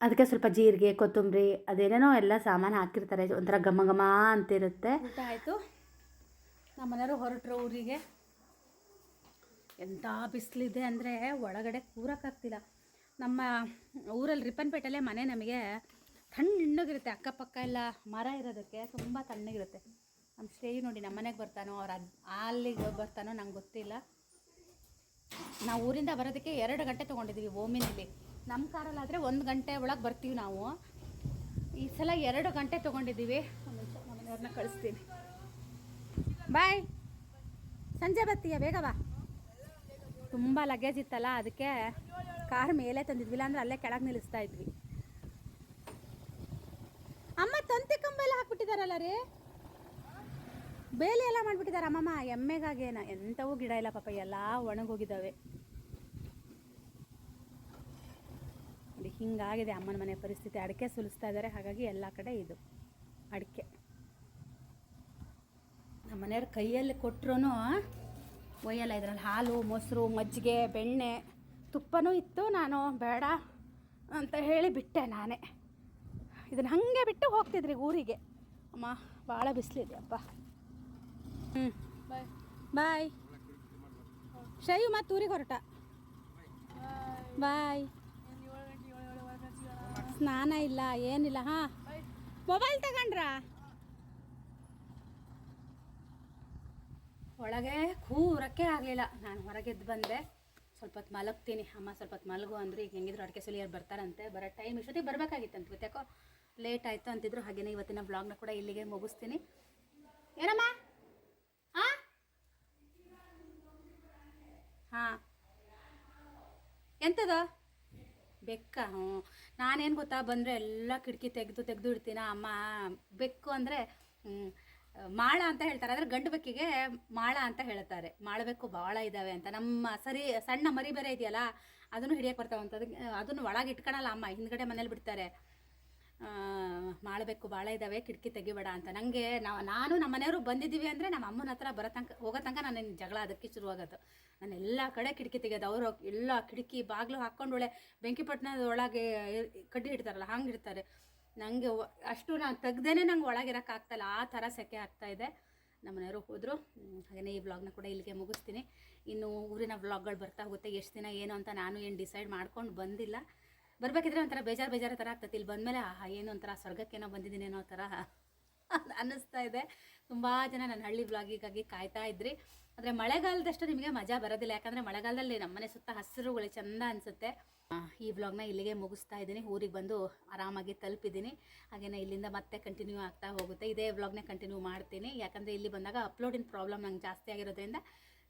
ಅದಕ್ಕೆ ಸ್ವಲ್ಪ ಜೀರಿಗೆ, ಕೊತ್ತಂಬರಿ, ಅದೇನೇನೋ ಎಲ್ಲ ಸಾಮಾನು ಹಾಕಿರ್ತಾರೆ. ಒಂಥರ ಘಮ ಘಮ ಅಂತಿರುತ್ತೆ. ಊಟ ಆಯಿತು. ನಮ್ಮ ಮನೆಯವರು ಹೊರಟ್ರು ಊರಿಗೆ. ಎಂಥ ಬಿಸಿಲಿದೆ ಅಂದರೆ ಒಳಗಡೆ ಕೂರೋಕ್ಕಾಗ್ತಿಲ್ಲ. ನಮ್ಮ ಊರಲ್ಲಿ ರಿಪ್ಪನ್ಪೇಟೆಲ್ಲೇ ಮನೆ ನಮಗೆ ತಣ್ಣಗಿರುತ್ತೆ ಅಕ್ಕಪಕ್ಕ ಎಲ್ಲ ಮರ ಇರೋದಕ್ಕೆ ತುಂಬ ತಣ್ಣಗಿರುತ್ತೆ. ನಮ್ಮ ಶ್ರೇಯು ನೋಡಿ ನಮ್ಮ ಮನೆಗೆ ಬರ್ತಾನೋ, ಅವ್ರು ಅದ್ ಅಲ್ಲಿಗೆ ಬರ್ತಾನೋ ನಂಗೆ ಗೊತ್ತಿಲ್ಲ. ನಾವು ಊರಿಂದ ಬರೋದಕ್ಕೆ ಎರಡು ಗಂಟೆ ತೊಗೊಂಡಿದ್ದೀವಿ ಓಮಿನಲ್ಲಿ. ನಮ್ಮ ಕಾರಲ್ಲಾದರೆ ಒಂದು ಗಂಟೆ ಒಳಗೆ ಬರ್ತೀವಿ ನಾವು. ಈ ಸಲ ಎರಡು ಗಂಟೆ ತೊಗೊಂಡಿದ್ದೀವಿ. ಮನೆಯವ್ರನ್ನ ಕಳಿಸ್ತೀನಿ. ಬಾಯ್. ಸಂಜೆ ಬರ್ತೀಯ? ಬೇಗ ಬಾ. ತುಂಬ ಲಗೇಜ್ ಇತ್ತಲ್ಲ, ಅದಕ್ಕೆ ಕಾರ್ ಮೇಲೆ ತಂದಿದ್ವಿ ಅಂದ್ರೆ ಅಲ್ಲೇ ಕೆಳಗೆ ನಿಲ್ಲಿಸ್ತಾ ಇದ್ವಿ. ಅಮ್ಮ ತಂತಿ ಕಂಬ ಎಲ್ಲ ಹಾಕ್ಬಿಟ್ಟಿದಾರಲ್ಲ ರೀ? ಬೇಲಿ ಎಲ್ಲ ಮಾಡಿಬಿಟ್ಟಿದ್ದಾರೆ ಅಮ್ಮಮ್ಮ. ಎಮ್ಮೆಗಾಗೇನ ಎಂಥವೂ ಗಿಡ ಇಲ್ಲ ಪಾಪ, ಎಲ್ಲ ಒಣಗೋಗಿದ್ದಾವೆ. ನೋಡಿ, ಹಿಂಗಾಗಿದೆ ಅಮ್ಮನ ಮನೆ ಪರಿಸ್ಥಿತಿ. ಅಡಿಕೆ ಸುಲಿಸ್ತಾ ಇದ್ದಾರೆ, ಹಾಗಾಗಿ ಎಲ್ಲ ಕಡೆ ಇದು, ಅಡಿಕೆ. ನಮ್ಮ ಮನೆಯವ್ರ ಕೈಯಲ್ಲಿ ಕೊಟ್ಟರು ಒಯ್ಯಲ್ಲ, ಇದ್ರಲ್ಲಿ ಹಾಲು, ಮೊಸರು, ಮಜ್ಜಿಗೆ, ಬೆಣ್ಣೆ, ತುಪ್ಪನೂ ಇತ್ತು, ನಾನು ಬೇಡ ಅಂತ ಹೇಳಿ ಬಿಟ್ಟೆ ನಾನೇ. ಇದನ್ನು ಹಾಗೆ ಬಿಟ್ಟು ಹೋಗ್ತಿದ್ರಿ ಊರಿಗೆ. ಅಮ್ಮ, ಭಾಳ ಬಿಸಿಲಿದೆ, ಅಪ್ಪ. ಹ್ಞೂ ಬಾಯ್ ಶೈವ್ ಮತ್ತು ಊರಿಗೆ ಹೊರಟ. ಬಾಯ್ ಸ್ನಾನ ಇಲ್ಲ, ಏನಿಲ್ಲ, ಹಾಂ. ಮೊಬೈಲ್ ತಗೊಂಡ್ರಾ? ಒಳಗೆ ಕೂರಕ್ಕೆ ಆಗಲಿಲ್ಲ. ನಾನು ಹೊರಗೆದ್ದು ಬಂದೆ. ಸ್ವಲ್ಪ ಹೊತ್ತು ಮಲಗ್ತೀನಿ. ಅಮ್ಮ ಸ್ವಲ್ಪ ಹೊತ್ತು ಮಲಗು ಅಂದ್ರೆ. ಈಗ ಹೆಂಗಿದ್ರು ಅಡಿಕೆ ಸುಲಿಯರು ಬರ್ತಾರಂತೆ. ಬರೋ ಟೈಮ್ ಇಷ್ಟೊತ್ತಿಗೆ ಬರಬೇಕಾಗಿತ್ತಂತ. ಗೊತ್ತಾಕೋ ಲೇಟ್ ಆಯಿತು ಅಂತಿದ್ರು. ಹಾಗೆಯೇ ಇವತ್ತಿನ ಬ್ಲಾಗ್ನ ಕೂಡ ಇಲ್ಲಿಗೆ ಮುಗಿಸ್ತೀನಿ. ಏನಮ್ಮ ಹಾಂ ಹಾಂ. ಎಂತದ? ಬೆಕ್ಕ, ಹ್ಞೂ. ನಾನೇನು ಗೊತ್ತಾ, ಬಂದರೆ ಎಲ್ಲ ಕಿಟಕಿ ತೆಗೆದು ತೆಗೆದು ಇಡ್ತೀನ, ಅಮ್ಮ, ಬೆಕ್ಕು ಅಂದರೆ ಮಾಳ ಅಂತ ಹೇಳ್ತಾರೆ. ಆದರೆ ಗಂಡು ಬೆಕ್ಕಿಗೆ ಮಾಳ ಅಂತ ಹೇಳ್ತಾರೆ. ಮಾಳಬೆಕ್ಕು ಭಾಳ ಇದ್ದಾವೆ ಅಂತ. ನಮ್ಮ ಸರಿ, ಸಣ್ಣ ಮರಿ ಬೇರೆ ಇದೆಯಲ್ಲ, ಅದನ್ನು ಹಿಡಿಯಕ್ಕೆ ಬರ್ತಾವಂತ ಅದಕ್ಕೆ ಅದನ್ನು ಒಳಗೆ ಇಟ್ಕೊಳಲ್ಲ ಅಮ್ಮ, ಹಿಂದ್ಗಡೆ ಮನೇಲಿ ಬಿಡ್ತಾರೆ. ಮಾಡಬೇಕು ಭಾಳ ಇದ್ದಾವೆ ಕಿಟಕಿ ತೆಗಿಬೇಡ ಅಂತ. ನನಗೆ ನಾವು ನಾನು ನಮ್ಮ ಮನೆಯವರು ಬಂದಿದ್ದೀವಿ ಅಂದರೆ ನಮ್ಮ ಅಮ್ಮನ ಹತ್ರ ಬರೋ ತನಕ ಹೋಗೋ ತನಕ ನಾನು ಜಗಳ ಅದಕ್ಕೆ ಶುರುವಾಗೋದು. ನಾನು ಎಲ್ಲ ಕಡೆ ಕಿಟಕಿ ತೆಗೆಯೋದು. ಅವರು ಎಲ್ಲ ಕಿಟಕಿ ಬಾಗಿಲು ಹಾಕ್ಕೊಂಡು ಒಳ್ಳೆ ಬೆಂಕಿಪಟ್ಟಣದ ಒಳಗೆ ಕಡ್ಡಿ ಇಡ್ತಾರಲ್ಲ, ಹಂಗೆ ಇಡ್ತಾರೆ. ನನಗೆ ಅಷ್ಟು ನಾನು ತೆಗ್ದೇನೆ ನಂಗೆ ಒಳಗಿರೋಕೆ ಆಗ್ತಾಯಿಲ್ಲ. ಆ ಥರ ಸೆಕೆ ಆಗ್ತಾ ಇದೆ. ನಮ್ಮ ಮನೆಯವರು ಹೋದರು. ಹಾಗೆಯೇ ಈ ವ್ಲಾಗ್ನ ಕೂಡ ಇಲ್ಲಿಗೆ ಮುಗಿಸ್ತೀನಿ. ಇನ್ನು ಊರಿನ ವ್ಲಾಗ್ಗಳು ಬರ್ತಾ ಹೋಗುತ್ತೆ. ಎಷ್ಟು ದಿನ ಏನು ಅಂತ ನಾನು ಏನು ಡಿಸೈಡ್ ಮಾಡ್ಕೊಂಡು ಬಂದಿಲ್ಲ. ಬರಬೇಕಿದ್ರೆ ಒಂಥರ ಬೇಜಾರು ಬೇಜಾರು ಥರ ಆಗ್ತೈತಿ. ಇಲ್ಲಿ ಬಂದಮೇಲೆ, ಆಹಾ, ಏನು ಒಂಥರ ಸ್ವರ್ಗಕ್ಕೇನೋ ಬಂದಿದ್ದೀನಿ ಅನ್ನೋ ಥರ ಅನ್ನಿಸ್ತಾ ಇದೆ. ತುಂಬ ಜನ ನನ್ನ ಹಳ್ಳಿ ಬ್ಲಾಗಿಗಾಗಿ ಕಾಯ್ತಾ ಇದ್ರಿ. ಆದರೆ ಮಳೆಗಾಲದಷ್ಟು ನಿಮಗೆ ಮಜಾ ಬರೋದಿಲ್ಲ. ಯಾಕಂದರೆ ಮಳೆಗಾಲದಲ್ಲಿ ನಮ್ಮನೆ ಸುತ್ತ ಹಸಿರುಗಳು ಚೆಂದ ಅನಿಸುತ್ತೆ. ಈ ವ್ಲಾಗ್ನ ಇಲ್ಲಿಗೆ ಮುಗಿಸ್ತಾ ಇದ್ದೀನಿ. ಊರಿಗೆ ಬಂದು ಆರಾಮಾಗಿ ತಲುಪಿದ್ದೀನಿ. ಹಾಗೆಯೇ ಇಲ್ಲಿಂದ ಮತ್ತೆ ಕಂಟಿನ್ಯೂ ಆಗ್ತಾ ಹೋಗುತ್ತೆ. ಇದೇ ವ್ಲಾಗ್ನ ಕಂಟಿನ್ಯೂ ಮಾಡ್ತೀನಿ. ಯಾಕಂದರೆ ಇಲ್ಲಿ ಬಂದಾಗ ಅಪ್ಲೋಡಿನ ಪ್ರಾಬ್ಲಮ್ ನಂಗೆ ಜಾಸ್ತಿ ಆಗಿರೋದ್ರಿಂದ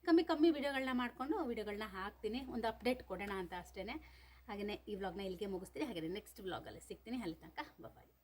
ಕಮ್ಮಿ ಕಮ್ಮಿ ವಿಡಿಯೋಗಳನ್ನ ಮಾಡಿಕೊಂಡು ವಿಡಿಯೋಗಳನ್ನ ಹಾಕ್ತೀನಿ. ಒಂದು ಅಪ್ಡೇಟ್ ಕೊಡೋಣ ಅಂತ ಅಷ್ಟೇ ಹಾಗೆಯೇ ಈ ವ್ಲಾಗ್ನ ಇಲ್ಲಿಗೆ ಮುಗಿಸ್ತೀನಿ. ಹಾಗೆಯೇ ನೆಕ್ಸ್ಟ್ ವ್ಲಾಗಲ್ಲಿ ಸಿಗ್ತೀನಿ. ಅಲ್ಲಿ ತನಕ ಬಾಯ್